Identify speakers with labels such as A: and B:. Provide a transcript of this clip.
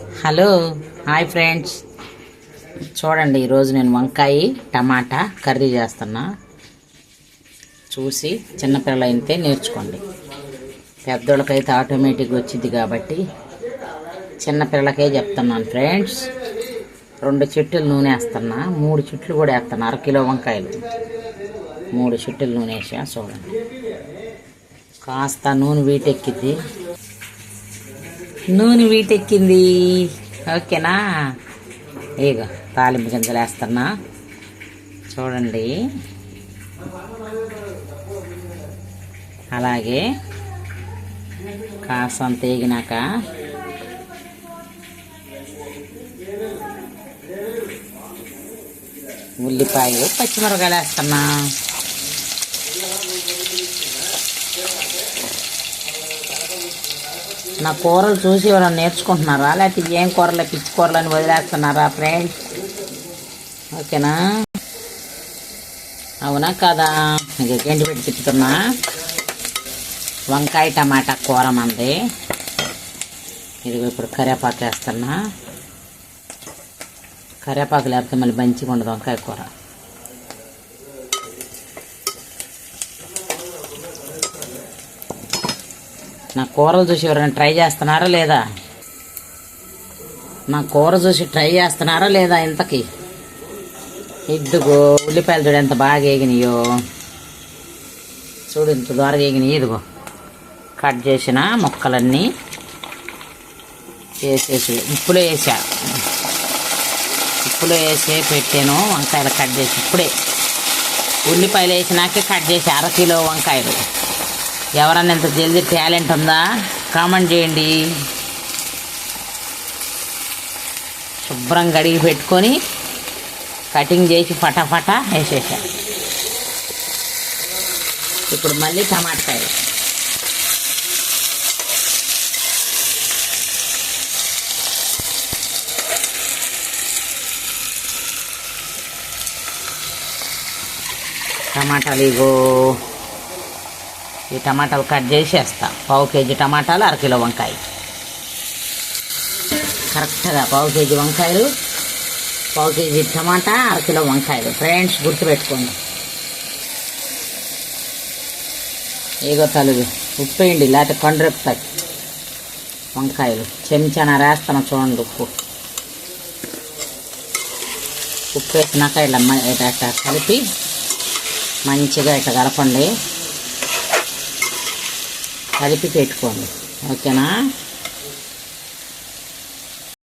A: Hello hi friends. చూడండి ఈరోజు నేను వంకాయ టమాటా కర్రీ చేస్తున్నా. చూసి చిన్నపిల్లలు అయితే నేర్చుకోండి. పెద్దోళ్ళకైతే ఆటోమేటిక్ వచ్చింది కాబట్టి చిన్నపిల్లలకే చెప్తున్నాను ఫ్రెండ్స్. రెండు చెట్టులు నూనె వేస్తున్నా మూడు చెట్లు కూడా వేస్తున్నా అరకిలో వంకాయలు. మూడు చెట్టులు నూనె వేసా చూడండి. కాస్త నూనె వీటెక్కిద్ది. నూనె వీటెక్కింది. ఓకేనా? ఇగో తాలింపు గింజలు వేస్తున్నా. చూడండి. అలాగే కాసంత తేగినాక ఉల్లిపాయలు పచ్చిమిరపకాయలు వేస్తున్నా. నా కూరలు చూసి ఎవరైనా నేర్చుకుంటున్నారా? లేకపోతే ఏం కూరలు పిచ్చి కూరలు అని వదిలేస్తున్నారా ఫ్రెండ్స్ ఓకేనా? అవునా కదా? ఇంక గంటి పెట్టి తిప్పుతున్నా. వంకాయ టమాటా కూర మంది. ఇది ఇప్పుడు కరివేపాకు వేస్తున్నా. కరివేపాకు లేకపోతే మళ్ళీ మంచిగా ఉండదు వంకాయ కూర. నా కూరలు చూసి ఎవరైనా ట్రై చేస్తున్నారా లేదా? నా కూర చూసి ట్రై చేస్తున్నారా లేదా ఇంతకి? ఇద్దుగో ఉల్లిపాయలు చూడు ఎంత బాగా వేగినాయో చూడు ఇంత ద్వారా వేగినాయి ఇదిగో కట్ చేసిన ముక్కలన్నీ వేసేసి ఉప్పులో వేసా. ఉప్పులో వేసి పెట్టాను. వంకాయలు కట్ చేసి ఇప్పుడే. ఉల్లిపాయలు వేసినాకే కట్ చేసి అర కిలో వంకాయలు. ఎవరన్నా ఇంత జల్దీ టాలెంట్ ఉందా? కామెంట్ చేయండి. శుభ్రం కడిగి పెట్టుకొని కటింగ్ చేసి ఫటాఫటా వేసేసా. ఇప్పుడు మళ్ళీ టమాటకాయలు టమాటాలు ఇగో. ఈ టమాటాలు కట్ చేసేస్తా. పావు కేజీ టమాటాలు అరకిలో వంకాయ కరెక్ట్గా పావు కేజీ వంకాయలు పావు కేజీ టమాటా అరకిలో వంకాయలు. ఫ్రెండ్స్ గుర్తుపెట్టుకోండి. ఏగో తలుగు ఉప్పు వేయండి లేకపోతే కొండ్రెప్పుతాయి వంకాయలు చెంచాన వేస్తాను చూడండి ఉప్పు. ఉప్పు వేసినాక ఇలా ఇట్లా కలిపి మంచిగా ఇట్లా కలపండి. కలిపి పెట్టుకోండి. ఓకేనా?